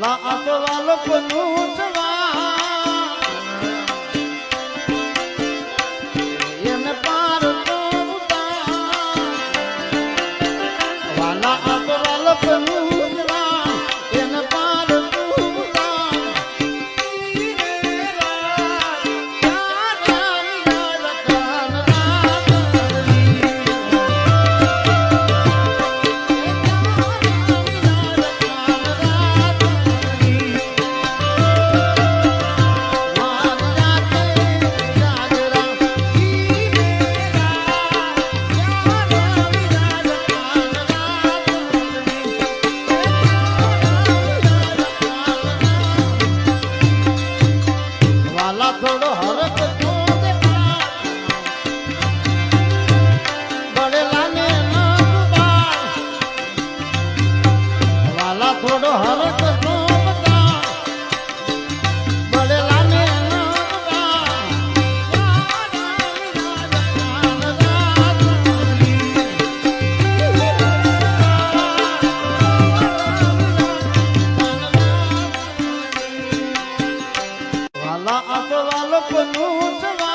અલા આ તો વાલકનું જવા થોડો હરખ થોડો હરખ વાતવાલ પનું